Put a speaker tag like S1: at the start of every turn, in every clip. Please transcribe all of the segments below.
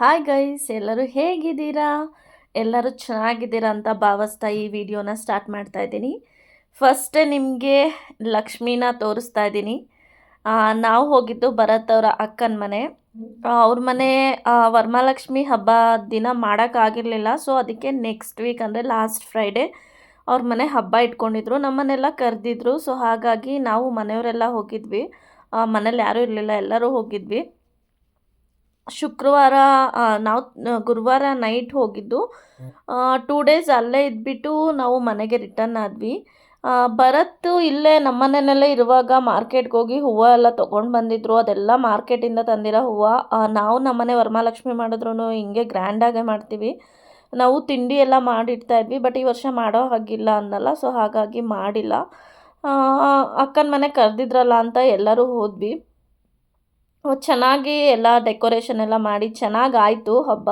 S1: Hi guys ಎಲ್ಲರೂ ಹೇಗಿದ್ದೀರಾ? ಎಲ್ಲರೂ ಚೆನ್ನಾಗಿದ್ದೀರಾ ಅಂತ ಭಾವಿಸ್ತಾ ಈ ವಿಡಿಯೋನ ಸ್ಟಾರ್ಟ್ ಮಾಡ್ತಾ ಇದ್ದೀನಿ. ಫಸ್ಟೇ ನಿಮಗೆ ಲಕ್ಷ್ಮೀನ ತೋರಿಸ್ತಾ ಇದ್ದೀನಿ. ನಾವು ಹೋಗಿದ್ದು ಭರತ್ ಅವರ ಅಕ್ಕನ ಮನೆ. ಅವ್ರ ಮನೆ ವರ್ಮಾಲಕ್ಷ್ಮಿ ಹಬ್ಬ ದಿನ ಮಾಡೋಕ್ಕಾಗಿರಲಿಲ್ಲ ಸೊ ಅದಕ್ಕೆ ನೆಕ್ಸ್ಟ್ ವೀಕ್ ಅಂದರೆ ಲಾಸ್ಟ್ ಫ್ರೈಡೇ ಅವ್ರ ಮನೆ ಹಬ್ಬ ಇಟ್ಕೊಂಡಿದ್ರು. ನಮ್ಮನ್ನೆಲ್ಲ ಕರೆದಿದ್ರು. ಸೊ ಹಾಗಾಗಿ ನಾವು ಮನೆಯವರೆಲ್ಲ ಹೋಗಿದ್ವಿ. ಮನೇಲಿ ಯಾರೂ ಇರಲಿಲ್ಲ. ಎಲ್ಲರೂ ಹೋಗಿದ್ವಿ. ಶುಕ್ರವಾರ ನಾವು ಗುರುವಾರ ನೈಟ್ ಹೋಗಿದ್ದು. ಟೂ ಡೇಸ್ ಅಲ್ಲೇ ಇದ್ಬಿಟ್ಟು ನಾವು ಮನೆಗೆ ರಿಟರ್ನ್ ಆದ್ವಿ. ಭರತ್ ಇಲ್ಲೇ ನಮ್ಮನೆಯಲ್ಲೇ ಇರುವಾಗ ಮಾರ್ಕೆಟ್ಗೆ ಹೋಗಿ ಹೂವು ಎಲ್ಲ ತೊಗೊಂಡು ಬಂದಿದ್ರು. ಅದೆಲ್ಲ ಮಾರ್ಕೆಟಿಂದ ತಂದಿರೋ ಹೂವು. ನಾವು ನಮ್ಮನೆ ವರಮಹಾಲಕ್ಷ್ಮಿ ಮಾಡಿದ್ರು ಹಿಂಗೆ ಗ್ರ್ಯಾಂಡಾಗೆ ಮಾಡ್ತೀವಿ. ನಾವು ತಿಂಡಿ ಎಲ್ಲ ಮಾಡಿಡ್ತಾ ಇದ್ವಿ ಬಟ್ ಈ ವರ್ಷ ಮಾಡೋ ಹಾಗಿಲ್ಲ ಅನ್ನಲ್ಲ ಸೊ ಹಾಗಾಗಿ ಮಾಡಿಲ್ಲ. ಅಕ್ಕನ ಮನೆ ಕರೆದಿದ್ರಲ್ಲ ಅಂತ ಎಲ್ಲರೂ ಹೋದ್ವಿ. ಚೆನ್ನಾಗಿ ಎಲ್ಲ ಡೆಕೋರೇಷನ್ ಎಲ್ಲ ಮಾಡಿ ಚೆನ್ನಾಗಿ ಆಯಿತು ಹಬ್ಬ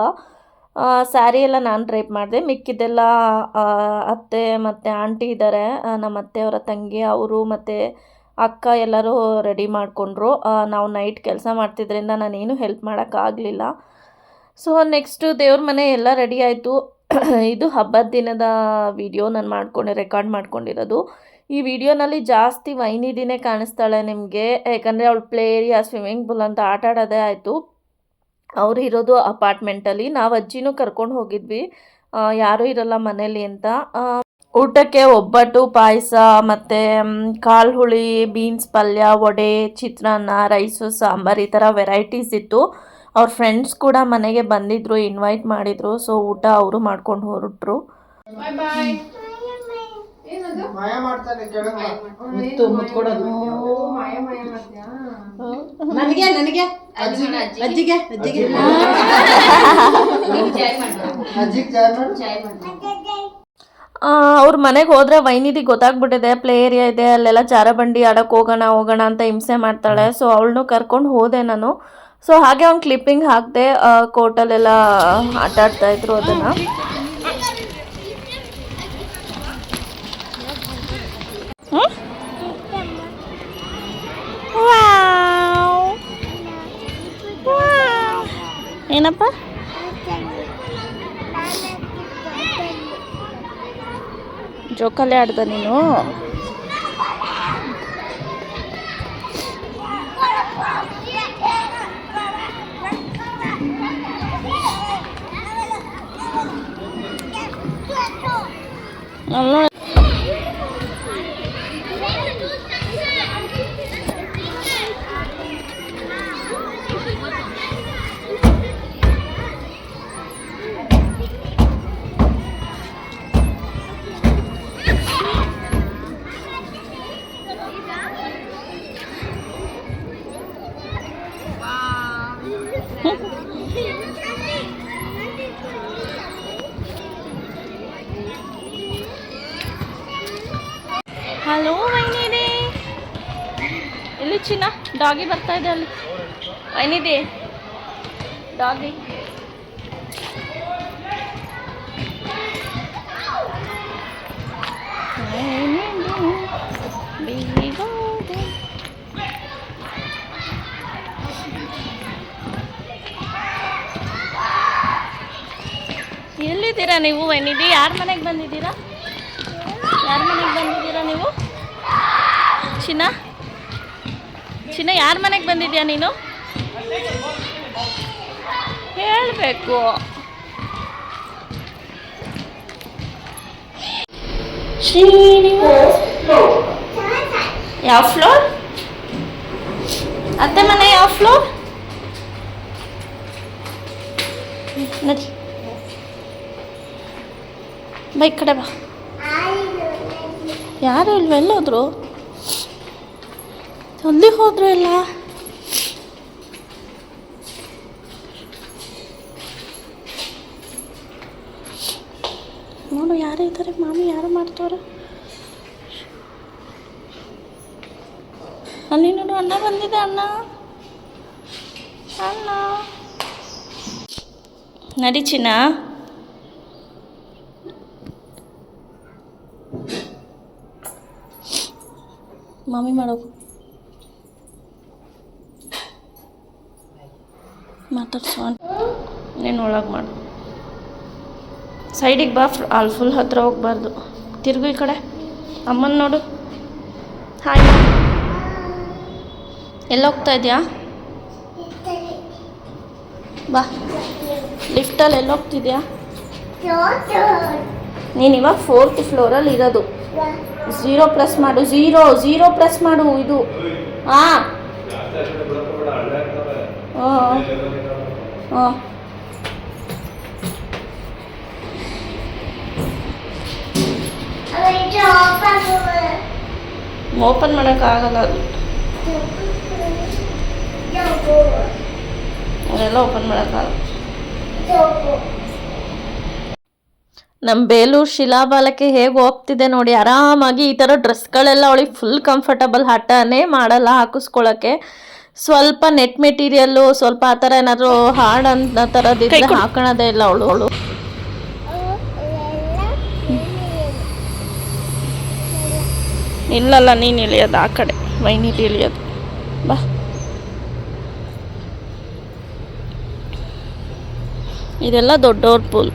S1: ಸ್ಯಾರಿ ಎಲ್ಲ ನಾನು ಡ್ರೈಪ್ ಮಾಡಿದೆ. ಮಿಕ್ಕಿದ್ದೆಲ್ಲ ಅತ್ತೆ ಮತ್ತು ಆಂಟಿ ಇದ್ದಾರೆ ನಮ್ಮ ಅತ್ತೆಯವರ ತಂಗಿ, ಅವರು ಮತ್ತು ಅಕ್ಕ ಎಲ್ಲರೂ ರೆಡಿ ಮಾಡಿಕೊಂಡ್ರು. ನಾವು ನೈಟ್ ಕೆಲಸ ಮಾಡ್ತಿದ್ರಿಂದ ನಾನೇನು ಹೆಲ್ಪ್ ಮಾಡೋಕ್ಕಾಗಲಿಲ್ಲ ಸೊ ನೆಕ್ಸ್ಟು ದೇವ್ರ ಮನೆ ಎಲ್ಲ ರೆಡಿ ಆಯಿತು. ಇದು ಹಬ್ಬದ ದಿನದ ವಿಡಿಯೋ ನಾನು ಮಾಡಿಕೊಂಡೆ ರೆಕಾರ್ಡ್ ಮಾಡ್ಕೊಂಡಿರೋದು. ಈ ವಿಡಿಯೋನಲ್ಲಿ ಜಾಸ್ತಿ ವೈನಿದಿನೇ ಕಾಣಿಸ್ತಾಳೆ ನಿಮಗೆ. ಯಾಕಂದರೆ ಅವಳು ಪ್ಲೇ ಏರಿಯಾ, ಸ್ವಿಮ್ಮಿಂಗ್ ಪೂಲ್ ಅಂತ ಆಟ ಆಡೋದೇ ಆಯಿತು. ಅವರು ಇರೋದು ಅಪಾರ್ಟ್ಮೆಂಟಲ್ಲಿ ನಾವು ಅಜ್ಜಿನೂ ಕರ್ಕೊಂಡು ಹೋಗಿದ್ವಿ. ಯಾರೂ ಇರಲ್ಲ ಮನೇಲಿ ಅಂತ. ಊಟಕ್ಕೆ ಒಬ್ಬಟ್ಟು, ಪಾಯಸ, ಮತ್ತು ಕಾಳು ಹುಳಿ ಬೀನ್ಸ್ ಪಲ್ಯ, ವಡೆ, ಚಿತ್ರಾನ್ನ, ರೈಸು, ಸಾಂಬಾರು ಈ ಥರ ವೆರೈಟೀಸ್ ಇತ್ತು. ಅವ್ರ ಫ್ರೆಂಡ್ಸ್ ಕೂಡ ಮನೆಗೆ ಬಂದಿದ್ರು ಇನ್ವೈಟ್ ಮಾಡಿದರು. ಸೊ ಊಟ ಅವರು ಮಾಡ್ಕೊಂಡು ಹೊರಟ್ರು.
S2: ಮಾಯ ಮಾಡ್ತಾನೆ ಕೆಳಗೆ
S3: ಮುತ್ತು ಮುತ್ತು ಕೊಡೋದು ನನಗೆ ನನಗೆ? ಅಜ್ಜಿಗೆ? ಅಜ್ಜಿಗೆ?
S2: ಅಜ್ಜಿಗೆ? ಜಾಯ್ ಮಾಡು.
S1: ಅವ್ರ ಮನೆಗೆ ಹೋದ್ರೆ ವೈನಿಧಿ ಗೊತ್ತಾಗ್ಬಿಟ್ಟಿದೆ. ಪ್ಲೇ ಏರಿಯಾ ಇದೆ ಅಲ್ಲೆಲ್ಲ ಜಾರಬಂಡಿ ಆಡಕ್ಕೆ ಹೋಗೋಣ ಹೋಗೋಣ ಅಂತ ಹಿಂಸೆ ಮಾಡ್ತಾಳೆ. ಸೊ ಅವಳನ್ನು ಕರ್ಕೊಂಡು ಹೋದೆ ನಾನು. ಸೊ ಹಾಗೆ ಅವ್ನು ಕ್ಲಿಪ್ಪಿಂಗ್ ಹಾಕಿದೆ ಕೋರ್ಟಲ್ಲೆಲ್ಲ ಆಟ ಆಡ್ತಾ ಇದ್ರು ಅದನ್ನು. ಏನಪ್ಪ? ಜೋಕಾಲಿ ಆಡ್ದ ನೀನು? ಅಲ್ಲ ಡಾಗಿ ಬರ್ತಾ ಇದೆ ಅಲ್ಲಿ. ಏನಿದೆ? ಡಾಗಿ ಎಲ್ಲಿದ್ದೀರಾ ನೀವು, ಏನಿದೆ? ಯಾರ ಮನೆಗೆ ಬಂದಿದ್ದೀರಾ? ಯಾರ ಮನೆಗೆ ಬಂದಿದ್ದೀರಾ ನೀವು? ಚಿನ್ನ? ಚಿನ್ನ ಯಾರ ಮನೆಗೆ ಬಂದಿದ್ಯಾ ನೀನು? ಹೇಳಬೇಕು. ಯಾವ ಫ್ಲೋರ್? ಅತ್ತೆ ಮನೆ ಯಾವ ಫ್ಲೋರ್? ನಡಿ ಬಾ ಈ ಕಡೆ ಬಾ. ಯಾರು ಇಲ್ವ? ಎಲ್ಲೋದ್ರು? ಅಲ್ಲಿ ಹೋದ್ರು ಎಲ್ಲ ನೋಡು ಯಾರು ಇದ್ದಾರೆ ಮಾಮಿ ಯಾರು ಮಾಡ್ತವ್ರೆ ಅಲ್ಲಿ ನೋಡು ಅಣ್ಣ ಬಂದಿದೆ ಅಣ್ಣ ಅಣ್ಣ ನಡಿ ಚಿನ್ನ ಮಾಮಿ ಮಾಡೋಕು ನೀನು ಒಳಗೆ ಮಾಡು. ಸೈಡಿಗೆ ಬಾ ಅಲ್ಲಿ ಫುಲ್ ಹತ್ರ ಹೋಗ್ಬಾರ್ದು. ತಿರುಗು ಈ ಕಡೆ. ಅಮ್ಮನ ನೋಡು. ಹಾಯ್ ಎಲ್ಲ ಹೋಗ್ತಾ ಇದೆಯಾ? ಬಾ. ಲಿಫ್ಟಲ್ಲಿ ಎಲ್ಲ ಹೋಗ್ತಿದ್ಯಾ? ನೀನು ಇವಾಗ ಫೋರ್ತ್ ಫ್ಲೋರಲ್ಲಿ ಇರೋದು. ಝೀರೋ ಪ್ರೆಸ್ ಮಾಡು. ಝೀರೋ ಝೀರೋ ಪ್ರೆಸ್ ಮಾಡು ಇದು. ಹಾಂ ಹಾಂ. ಓಪನ್ ಮಾಡೋಕ್ಕಾಗಲ್ಲ ಅದು ಅದೆಲ್ಲ ಓಪನ್ ಮಾಡೋಕ್ಕಾಗಲ್ಲ ನಮ್ಮ ಬೇಲೂರು ಶಿಲಾಬಾಲಕ್ಕೆ ಹೇಗೆ ಹೋಗ್ತಿದೆ ನೋಡಿ ಆರಾಮಾಗಿ ಈ ಥರ ಡ್ರೆಸ್ಗಳೆಲ್ಲ ಅವಳಿಗೆ ಫುಲ್ ಕಂಫರ್ಟಬಲ್ ಹಠನೇ ಮಾಡಲ್ಲ ಹಾಕಿಸ್ಕೊಳ್ಳೋಕ್ಕೆ ಸ್ವಲ್ಪ ನೆಟ್ ಮೆಟೀರಿಯಲ್ಲು ಸ್ವಲ್ಪ ಆ ಥರ ಏನಾದರೂ ಹಾರ್ಡ್ ಅಂತ ಥರದಿದ್ರೆ ಹಾಕೋಣದೇ ಇಲ್ಲ ಅವಳು ಅವಳು. ಇಲ್ಲಲ್ಲ ನೀನು ಇಳಿಯೋದು ಆ ಕಡೆ. ವೈನಿಟಿ ಇಳಿಯೋದು ಬಾ. ಇದೆಲ್ಲ ದೊಡ್ಡವ್ರ ಪೂಲ್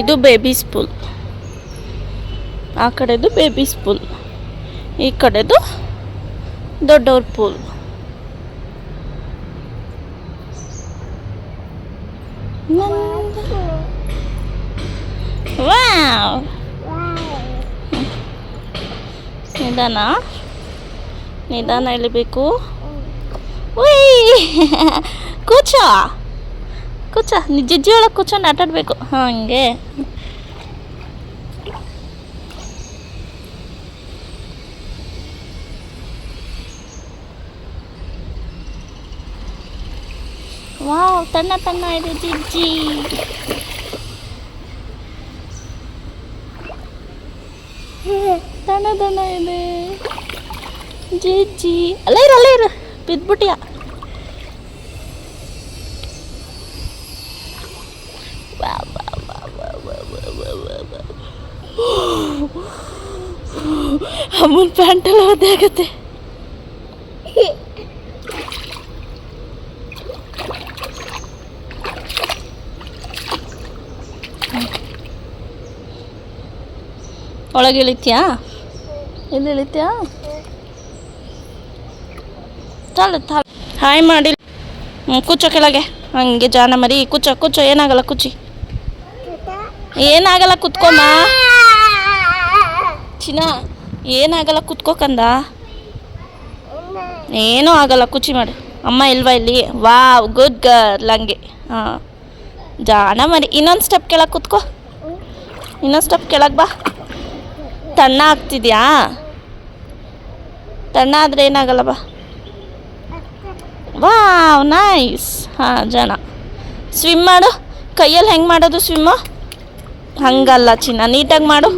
S1: ಇದು ಬೇಬೀಸ್ ಪೂಲ್ ಆ ಕಡೆದು ಬೇಬೀಸ್ ಪೂಲ್ ಈ ಕಡೆದು ದೊಡ್ಡವ್ರ ಪೂಲ್ ವಾವ್ ನಿಧಾನ ನಿಧಾನ ಇಳಿಬೇಕು ಉಯ್ ಕೂಚೋ ಕೂಚ ನಿಜ್ಜಿ ಒಳಗೆ ಕೂತ್ಕೊಂಡು ಆಟಾಡಬೇಕು ಹಾಗೆ ವಾವ್ ತಣ್ಣ ತಣ್ಣ ಇದೆ ಜಿಜ್ಜಿ ತಣ್ಣ ತಣ್ಣ ಇದೆ ಜಿಜ್ಜಿ ಅಲ್ಲ ಇರು ಅಲ್ಲ ಇರು ಬಿದ್ಬಿಟ್ಯಾ ಅಮ್ಮನ ಪ್ಯಾಂಟೆಲ್ಲ ಒದ್ದಾಗತ್ತೆ ಒಳಗೆ ಇಳಿತೀಯಾ? ಎಲ್ಲಿ ಇಳಿತ್ಯಾ? ತಾಳು ತಾಳು. ಹಾಯ್ ಮಾಡಿ. ಕುಚ್ಚ ಕೂಚೋ ಕೆಳಗೆ. ಹಂಗೆ ಜಾನ ಮರಿ. ಕುಚ್ಚೋ ಕುಚ್ಚೋ ಏನಾಗಲ್ಲ ಕುಚ್ಚಿ ಏನಾಗಲ್ಲ ಕುತ್ಕೊಮ್ಮ ಚಿನ್ನ, ಏನಾಗಲ್ಲ ಕುತ್ಕೋಕಂದ ಏನೂ ಆಗಲ್ಲ ಕುಚ್ಚಿ ಮಾಡಿ. ಅಮ್ಮ ಇಲ್ವಾ ಇಲ್ಲಿ? ವಾವ್, ಗುಡ್ ಗರ್ಲ್, ಹಂಗೆ. ಹಾಂ. ಜಾಣ ಮರಿ, ಇನ್ನೊಂದು ಸ್ಟೆಪ್ ಕೆಳಗೆ ಕುತ್ಕೋ. ಇನ್ನೊಂದು ಸ್ಟೆಪ್ ಕೆಳಗೆ ಬಾ. ತಣ್ಣ ಆಗ್ತಿದ್ಯಾ? ತಣ್ಣ ಆದರೆ ಏನಾಗಲ್ಲ, ಬಾ. Wow, nice. ಹಾಂ, ಜನ. ಸ್ವಿಮ್ ಮಾಡು. ಕೈಯಲ್ಲಿ ಹೆಂಗೆ ಮಾಡೋದು ಸ್ವಿಮ್ಮು ಹಂಗಲ್ಲ ಚಿನ್ನ. ನೀಟಾಗಿ ಮಾಡು.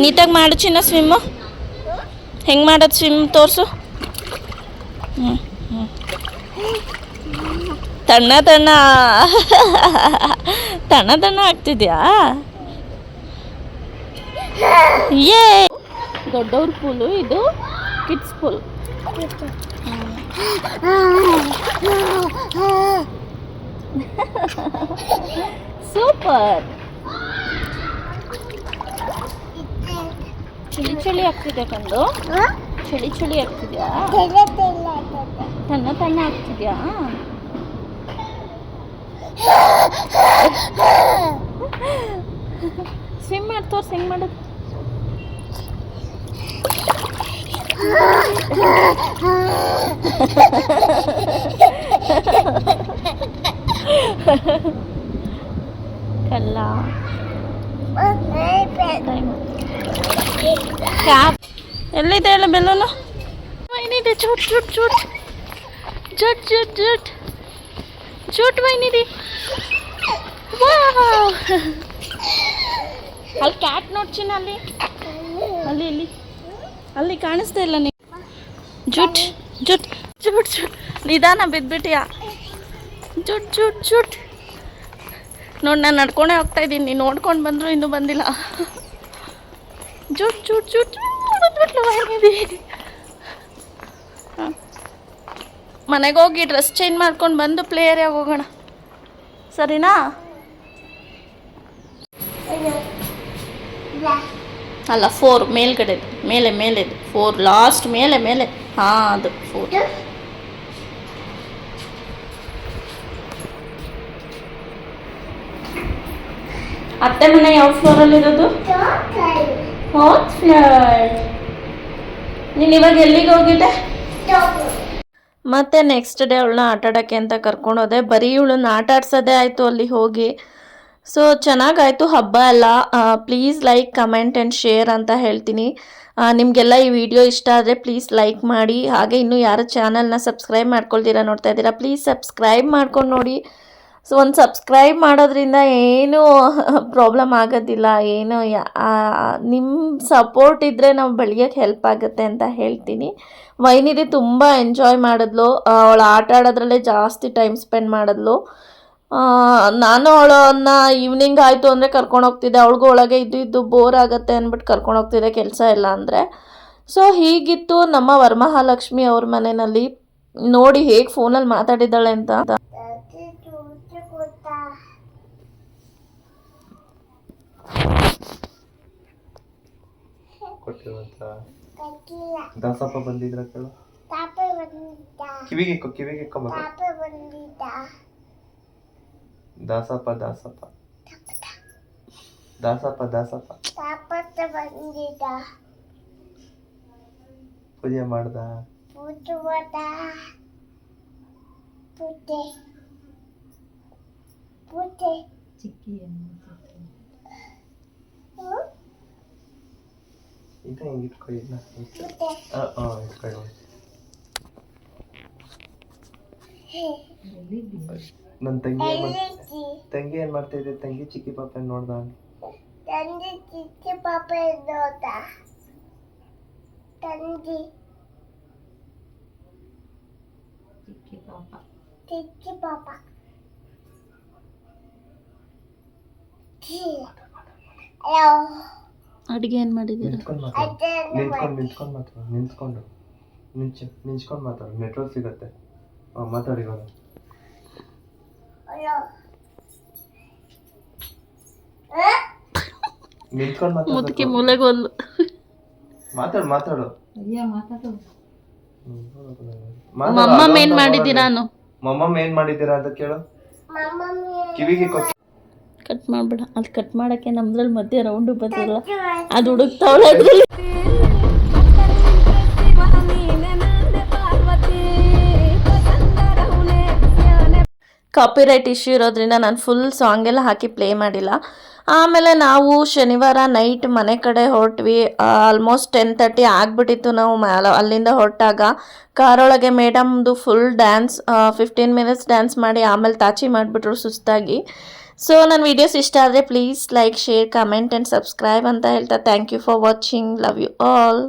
S1: ನೀಟಾಗಿ ಮಾಡು ಚಿನ್ನ ಸ್ವಿಮ್ಮು ಹೆಂಗೆ ಮಾಡೋದು ಸ್ವಿಮ್ ತೋರಿಸು. ಹ್ಞೂ ಹ್ಞೂ ತಣ್ಣ ತಣ್ಣ. ತಣ್ಣ ತಣ್ಣ ಆಗ್ತಿದ್ಯಾ? ಏ ದೊಡ್ಡವ್ರ ಪೂಲು ಇದು ಕಿಡ್ಸ್ ಪೂಲ್ ಸೂಪರ್ ಚಳಿ ಚಳಿ ಆಗ್ತಿದೆ ಕಂಡು. ಚಳಿ ಚಳಿ ಆಗ್ತಿದ್ಯಾ? ತನ್ನ ತಣ್ಣ ಆಗ್ತಿದ್ಯಾ? ಸ್ವಿಮ್ ಮಾಡಿ ತೋರ್ಸಿ ಹೆಂಗ್ ಮಾಡೋದು ಕಲ್ಲ ಕ್ಯಾಪ್ ಎಲ್ಲಿದೆ ಹೇಳ ಬೆಲೂನು ಏನಿದೆ ಜೂಟ್ ಜೂಟ್ ಜೂಟ್ ಜೂಟ್ ಜೂಟ್ ಜೂಟ್ ಜೂಟ್ ವೈನಿದೆ ವಾವ್ ಅಲ್ಲಿ ಕ್ಯಾಟ್ ನೋಡ್ಚಿನ ಅಲ್ಲಿ ಕಾಣಿಸ್ತಾ ಇಲ್ಲ ನೀ ಜುಟ್ ಜುಟ್ ಜುಟ್ ನಿಧಾನ ಬಿದ್ಬಿಟ್ಟಿಯಾ ಜುಟ್ ಜುಟ್ ಜುಟ್. ನೋಡಿ, ನಾನು ನಡ್ಕೊಂಡೇ ಹೋಗ್ತಾ ಇದ್ದೀನಿ. ನೋಡ್ಕೊಂಡು ಬಂದರೂ ಇನ್ನೂ ಬಂದಿಲ್ಲ. ಜುಟ್ ಜುಟ್ ಜುಟ್. ಬಂದ್ಬಿಟ್ಲು ಏನಿದೆ ಮನೆಗೆ ಹೋಗಿ ಡ್ರೆಸ್ ಚೇಂಜ್ ಮಾಡ್ಕೊಂಡು ಬಂದು ಪ್ಲೇ ಹೋಗೋಣ. ಸರಿನಾ? ಅಲ್ಲ ಫೋರ್ ಮೇಲ್ಗಡೆ ಮೇಲೆ ಮೇಲೆ ಫೋರ್ ಲಾಸ್ಟ್ ಮೇಲೆ ಮೇಲೆ. ಹಾ ಅದು ಫೋರ್ ಅತ್ತೆ ಮನೆ ಯಾವ ಫ್ಲೋರಲ್ಲಿರೋದು ಫೋರ್ತ್ ಫ್ಲೋರ್ ನೀನು ಇವಾಗ ಎಲ್ಲಿಗೆ ಹೋಗಿದ್ದೆ? ಮತ್ತೆ ನೆಕ್ಸ್ಟ್ ಡೇ ಅವಳನ್ನ ಆಟ ಆಡೋಕ್ಕೆ ಅಂತ ಕರ್ಕೊಂಡೋದೆ ಬರೀ ಇವಳನ್ನ ಆಟ ಆಡ್ಸೋದೇ ಆಯಿತು ಅಲ್ಲಿ ಹೋಗಿ. ಸೊ ಚೆನ್ನಾಗಾಯಿತು ಹಬ್ಬ ಎಲ್ಲ. Please like comment and share ಅಂತ ಹೇಳ್ತೀನಿ. ನಿಮಗೆಲ್ಲ ಈ ವಿಡಿಯೋ ಇಷ್ಟ ಆದರೆ ಪ್ಲೀಸ್ ಲೈಕ್ ಮಾಡಿ. ಹಾಗೆ ಇನ್ನೂ ಯಾರು ಚಾನಲ್ನ ಸಬ್ಸ್ಕ್ರೈಬ್ ಮಾಡ್ಕೊಳ್ತೀರಾ ನೋಡ್ತಾ ಇದ್ದೀರಾ ಪ್ಲೀಸ್ ಸಬ್ಸ್ಕ್ರೈಬ್ ಮಾಡ್ಕೊಂಡು ನೋಡಿ. ಸೊ ಒಂದು ಸಬ್ಸ್ಕ್ರೈಬ್ ಮಾಡೋದ್ರಿಂದ ಏನೂ ಪ್ರಾಬ್ಲಮ್ ಆಗೋದಿಲ್ಲ. ಏನು ನಿಮ್ಮ ಸಪೋರ್ಟ್ ಇದ್ದರೆ ನಾವು ಬೆಳೆಯೋಕ್ಕೆ ಹೆಲ್ಪ್ ಆಗುತ್ತೆ ಅಂತ ಹೇಳ್ತೀನಿ. ವೈನಿದೆ ತುಂಬ ಎಂಜಾಯ್ ಮಾಡಿದ್ಲು. ಅವಳು ಆಟ ಆಡೋದ್ರಲ್ಲೇ ಜಾಸ್ತಿ ಟೈಮ್ ಸ್ಪೆಂಡ್ ಮಾಡಿದ್ಲು. ನಾನು ಅವಳನ್ನ ಈವ್ನಿಂಗ್ ಆಯಿತು ಅಂದರೆ ಕರ್ಕೊಂಡು ಹೋಗ್ತಿದ್ದೆ. ಅವಳಿಗೂ ಒಳಗೆ ಇದ್ದು ಇದ್ದು ಬೋರ್ ಆಗುತ್ತೆ ಅಂದ್ಬಿಟ್ಟು ಕರ್ಕೊಂಡು ಹೋಗ್ತಿದ್ದೆ ಕೆಲಸ ಇಲ್ಲ ಅಂದರೆ. ಸೊ ಹೀಗಿತ್ತು ನಮ್ಮ ವರಮಹಾಲಕ್ಷ್ಮಿ ಅವ್ರ ಮನೆಯಲ್ಲಿ ನೋಡಿ ಹೇಗೆ ಫೋನಲ್ಲಿ ಮಾತಾಡಿದ್ದಾಳೆ ಅಂತ.
S2: ದಾಸಪ್ಪ ಬಂದಿದ್ರ ಕಿವಿಗೆ ಕಿವಿಗೆ ಇಕ್ಕೋ ಮತ್ತೆ ದಾಸಪ್ಪ ದಾಸಪ್ಪ ದಾಸಪ್ಪ ದಾಸಪ್ಪ ಪೂಜೆ ಮಾಡ್ದ
S3: ಚಿಕ್ಕಿ
S2: ಇದ ಹಿಂಗೆ ಇಟ್ಕೊ ಇದನ್ನ ಹಾಂ ಹಾಂ ಇಟ್ಕೊ ನನ್ನ ತಂಗಿ ಏನ್ ಮಾಡ್- ತಂಗಿ. ಏನ್ ಮಾಡ್ತಾ ಇದ್ದೆ ತಂಗಿ ಚಿಕ್ಕಿ ಪಾಪ ನೋಡ್ದ.
S4: ತಂಗಿ ಚಿಕ್ಕಿ ಪಾಪ ಇದ್ದೋದ ತಂಗಿ.
S3: ಚಿಕ್ಕಿ ಪಾಪ.
S4: ಚಿಕ್ಕಿ ಪಾಪ. ಹಲೋ
S1: ಅಡುಗೆ ಏನು ಮಾಡಿದ್ದೀರಾ?
S2: ನಿಂತ್ಕೊಂಡು ಮಾತಾಡು. ನಿಂತ್ಕೊಂಡು ನಿಂತ್ಕೊಂಡು ಮಾತಾಡು. ನಿಂತ್ಕೊಂಡು. ನಿಂಚು ನಿಂಚ್ಕೊಂಡು ಮಾತಾಡು. ನೆಟ್ವರ್ಕ್ ಸಿಗತ್ತೆ. ಹಾಂ ಮಾತಾಡಿ ಇವಾಗ. ನಿಂತ್ಕೊಂಡು
S1: ಮುದುಕಿ
S2: ಮಾತಾಡು
S1: ಮೂಲೆಗೆ ಒಂದು
S2: ಮಾತಾಡು ಮಾತಾಡು.
S3: ಅಯ್ಯ ಮಾತಾಡು.
S1: ಮಮ್ಮಮ್ ಏನು ಮಾಡಿದ್ದೀರಾ ನಾನು
S2: ಮಮ್ಮಮ್ ಏನ್ ಮಾಡಿದ್ದೀರಾ ಅಂತ ಕೇಳು. ಕಿವಿಗೆ ಕೊಟ್ಟು
S1: ಕಟ್ ಮಾಡ್ಬೇಡ. ಅದು ಕಟ್ ಮಾಡಕ್ಕೆ ನಮ್ದ್ರಲ್ಲಿ ಮಧ್ಯೆ ರೌಂಡು ಬರ್ತಲ್ಲ ಅದು ಹುಡುಕ್ತಾವಳೆ ಅದ್ರಲ್ಲಿ. ಕಾಪಿರೈಟ್ ಇಶ್ಯೂ ಇರೋದ್ರಿಂದ ನಾನು ಫುಲ್ ಸಾಂಗ್ ಎಲ್ಲ ಹಾಕಿ ಪ್ಲೇ ಮಾಡಿಲ್ಲ. ಆಮೇಲೆ ನಾವು ಶನಿವಾರ ನೈಟ್ ಮನೆ ಕಡೆ ಹೊರಟ್ವಿ. ಆಲ್ಮೋಸ್ಟ್ ಟೆನ್ ತರ್ಟಿ ಆಗಿಬಿಟ್ಟಿತ್ತು ನಾವು ಅಲ್ಲಿಂದ ಹೊರಟಾಗ. ಕಾರೊಳಗೆ ಮೇಡಮ್ದು full dance fifteen minutes dance ಮಾಡಿ ಆಮೇಲೆ ತಾಚಿ ಮಾಡಿಬಿಟ್ರು ಸುಸ್ತಾಗಿ. ಸೊ ನನ್ನ ವೀಡಿಯೋಸ್ ಇಷ್ಟ ಆದರೆ please like share comment and subscribe ಅಂತ ಹೇಳ್ತಾ thank you for watching love you all